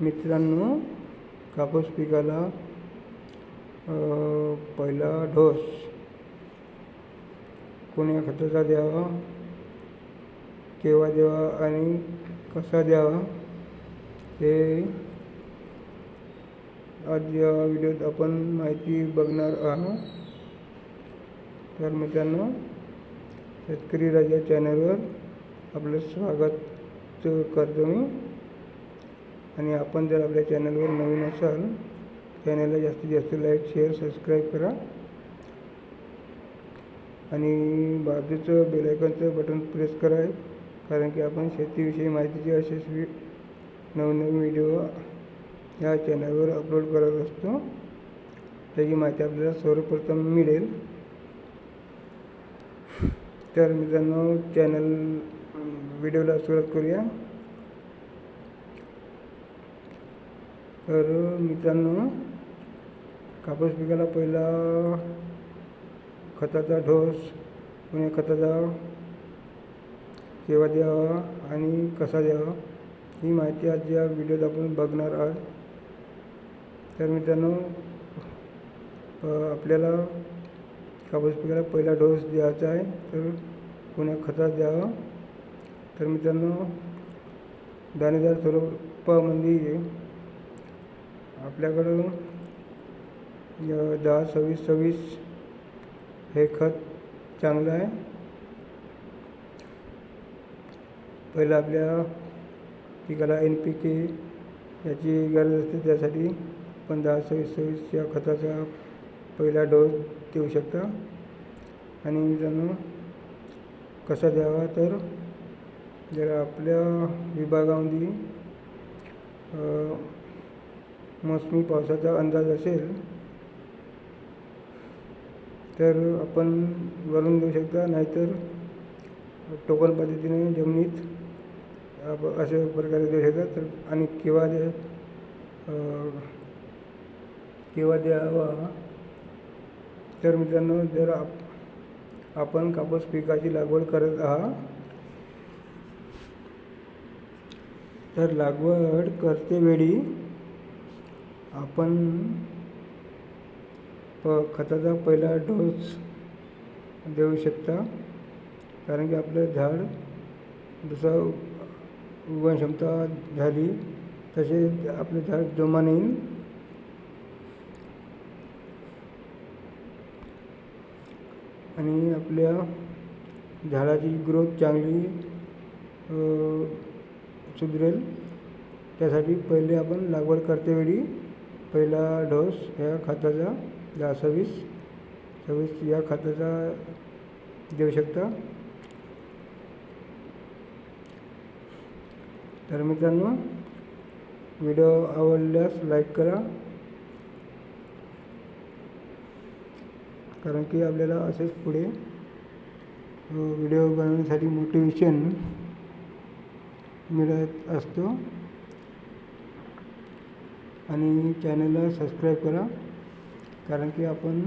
मित्रांनो कापूस पिकाला पहिला डोस कोण्या खताचा द्यावा केव्हा द्यावा आणि कसा द्यावा हे आज या व्हिडिओत आपण माहिती बघणार आहोत. तर मित्रांनो शेतकरी राजा चॅनलवर आपलं स्वागत करतो मी. आणि आपण जर आपल्या चॅनलवर नवीन असाल चॅनलला जास्तीत जास्त लाईक शेअर सबस्क्राईब करा. आणि बाजूचं बेलायकनचं बटन प्रेस करा कारण की आपण शेतीविषयी माहितीचे यशस्वी नवनवीन व्हिडिओ या चॅनलवर अपलोड करत असतो. त्याची माहिती आपल्याला सर्वप्रथम मिळेल. तर मित्रांनो चॅनल व्हिडिओला सुरुवात करूया. तर मित्रांनो कापूस पिकाला पहिला खताचा ढोस पुणे खताचा केव्हा द्यावा आणि कसा द्यावा ही माहिती आज या व्हिडिओत आपण बघणार आहोत. तर मित्रांनो आपल्याला कापूस पिकाला पहिला डोस द्यायचा आहे तर कोण्या खतात द्यावा. तर मित्रांनो दाणेदार स्वरूपामध्ये आपल्याकडं दहा सव्वीस सव्वीस हे खत चांगलं आहे. पहिलं आपल्या पिकाला एन पी के याची गरज असते त्यासाठी पण दहा सव्वीस सव्वीस या खताचा पहिला डोस देऊ शकता. आणि मित्रांनो कसा द्यावा तर जर आपल्या विभागामध्ये मोसमी पावसाचा अंदाज असेल तर आपण वरून देऊ शकता नाहीतर टोकन पद्धतीने जमिनीत आप अशा प्रकारे देऊ शकता. तर आणि किंवा दे केव्हा द्यावा. तर मित्रांनो जर आप आपण कापूस पिकाची लागवड करत आहात तर लागवड करतेवेळी आपण प खताचा पहिला डोस देऊ शकता. कारण की आपलं झाड जसं उगवण क्षमता झाली तसे आपले झाड जोमाने येईल. आणि आपल्या झाडाची ग्रोथ चांगली सुधरेल. त्यासाठी पहिले आपण लागवड करतेवेळी पहिला डोस ह्या खताचा दहा सव्वीस सव्वीस या खताचा देऊ शकता. तर मित्रांनो व्हिडिओ आवडल्यास लाईक करा. कारण की आपल्याला असेच पुढे व्हिडिओ बनवण्यासाठी मोटिवेशन मिळत असतो. आणि चॅनलला सबस्क्राईब करा. कारण की आपण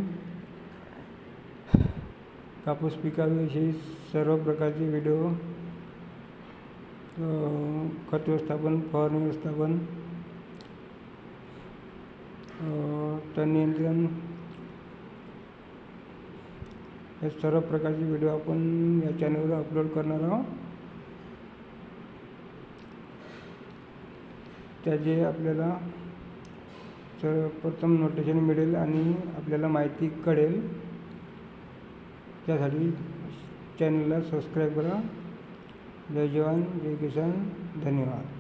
कापूस पिकाविषयी सर्व प्रकारचे व्हिडिओ खत व्यवस्थापन फवारणी व्यवस्थापन तण नियंत्रण हे सर्व प्रकारचे व्हिडिओ आपण या चॅनलवर अपलोड करणार आहोत. त्याचे आपल्याला सर्वप्रथम नोटेशन मिळेल आणि आपल्याला माहिती कळेल. त्यासाठी चॅनलला सबस्क्राईब करा. जय जवान जय किसान धन्यवाद.